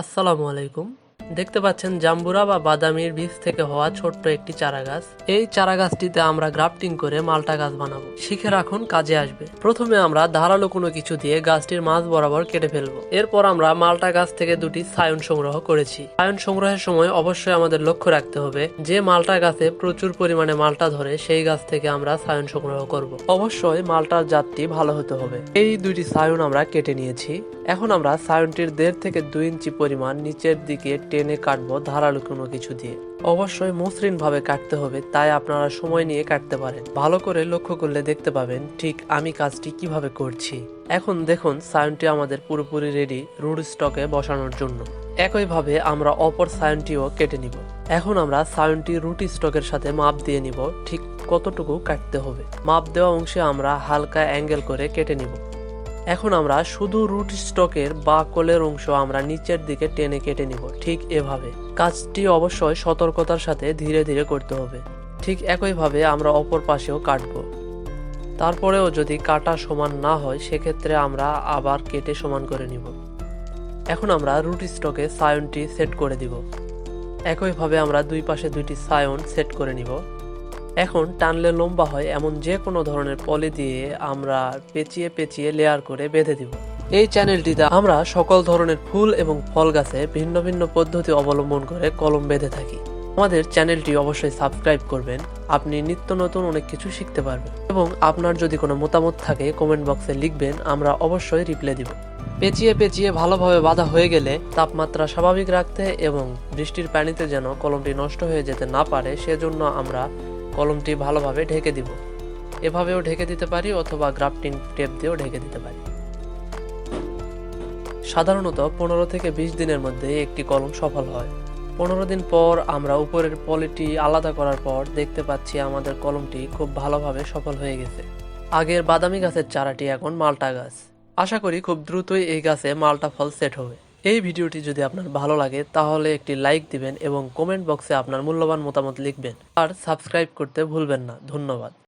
আসসালামু আলাইকুম। দেখতে পাচ্ছেন জাম্বুরা বা বাদামির বীজ থেকে হওয়া ছোট্ট একটি চারা গাছ এই চারা গাছটিতে আমরা গ্রাফটিং করে মালটা গাছ বানাবো। শিখে রাখুন, কাজে আসবে। প্রথমে আমরা ধারালো কোনো কিছু দিয়ে গাছটির মাঝ বরাবর কেটে ফেলব। এরপর আমরা মালটা গাছ থেকে দুটি সায়ন সংগ্রহ করেছি। সায়ন সংগ্রহের সময় অবশ্যই আমাদের লক্ষ্য রাখতে হবে যে মালটা গাছে প্রচুর পরিমাণে মালটা ধরে সেই গাছ থেকে আমরা সায়ন সংগ্রহ করব। অবশ্যই মালটার জাতটি ভালো হতে হবে। এই দুইটি সায়ন আমরা কেটে নিয়েছি। এখন আমরা সায়নটির দেড় থেকে দুই ইঞ্চি পরিমাণ নিচের দিকে টেনে কাটবো ধারালো কোনো কিছু দিয়ে। অবশ্যই মসৃণ ভাবে কাটতে হবে, তাই আপনারা সময় নিয়ে কাটতে পারেন। ভালো করে লক্ষ্য করলে দেখতে পাবেন ঠিক আমি কাজটি কীভাবে করছি। এখন দেখুন, সায়নটি আমাদের পুরোপুরি রেডি রুট স্টকে বসানোর জন্য। একইভাবে আমরা অপর সায়নটিও কেটে নিব। এখন আমরা সায়নটি রুটি স্টকের সাথে মাপ দিয়ে নিব ঠিক কতটুকু কাটতে হবে। মাপ দেওয়া অংশে আমরা হালকা অ্যাঙ্গেল করে কেটে নিব। এখন আমরা শুধু রুট স্টকের বা কোলের অংশ আমরা নিচের দিকে টেনে কেটে নিব, ঠিক এভাবে। কাজটি অবশ্যই সতর্কতার সাথে ধীরে ধীরে করতে হবে। ঠিক একইভাবে আমরা অপর পাশেও কাটবো। তারপরেও যদি কাটা সমান না হয়, সেক্ষেত্রে আমরা আবার কেটে সমান করে নিব। এখন আমরা রুট স্টকে সায়নটি সেট করে দিব। একইভাবে আমরা দুই পাশে দুইটি সায়ন সেট করে নিব। এখন টানলে লম্বা হয়, এমন যে কোনো ধরনের পলি দিয়ে আমরা পেঁচিয়ে পেঁচিয়ে লেয়ার করে বেঁধে দিব। এই চ্যানেলটিতে আমরা সকল ধরনের ফুল এবং ফল গাছে ভিন্ন ভিন্ন পদ্ধতি অবলম্বন করে কলম বেঁধে থাকি। আমাদের চ্যানেলটি অবশ্যই সাবস্ক্রাইব করবেন, আপনি নিত্য নতুন অনেক কিছু শিখতে পারবেন এবং আপনার যদি কোনো মতামত থাকে কমেন্ট বক্সে লিখবেন, আমরা অবশ্যই রিপ্লাই দিব। পেঁচিয়ে পেঁচিয়ে ভালোভাবে বাঁধা হয়ে গেলে তাপমাত্রা স্বাভাবিক রাখতে এবং বৃষ্টির পানিতে যেন কলমটি নষ্ট হয়ে যেতে না পারে, সেজন্য আমরা কলমটি ভালোভাবে ঢেকে দিব। এভাবেও ঢেকে দিতে পারি অথবা গ্রাফটিং টেপ দিয়েও ঢেকে দিতে পারি। সাধারণত পনেরো থেকে বিশ দিনের মধ্যে একটি কলম সফল হয়। পনেরো দিন পর আমরা উপরের পলিটি আলাদা করার পর দেখতে পাচ্ছি আমাদের কলমটি খুব ভালোভাবে সফল হয়ে গেছে। আগের বাদামি গাছের চারাটি এখন মালটা গাছ। আশা করি খুব দ্রুতই এই গাছে মালটা ফল সেট হবে। এই ভিডিওটি যদি আপনার ভালো লাগে, তাহলে একটি লাইক দিবেন এবং কমেন্ট বক্সে আপনার মূল্যবান মতামত লিখবেন। আর সাবস্ক্রাইব করতে ভুলবেন না। ধন্যবাদ।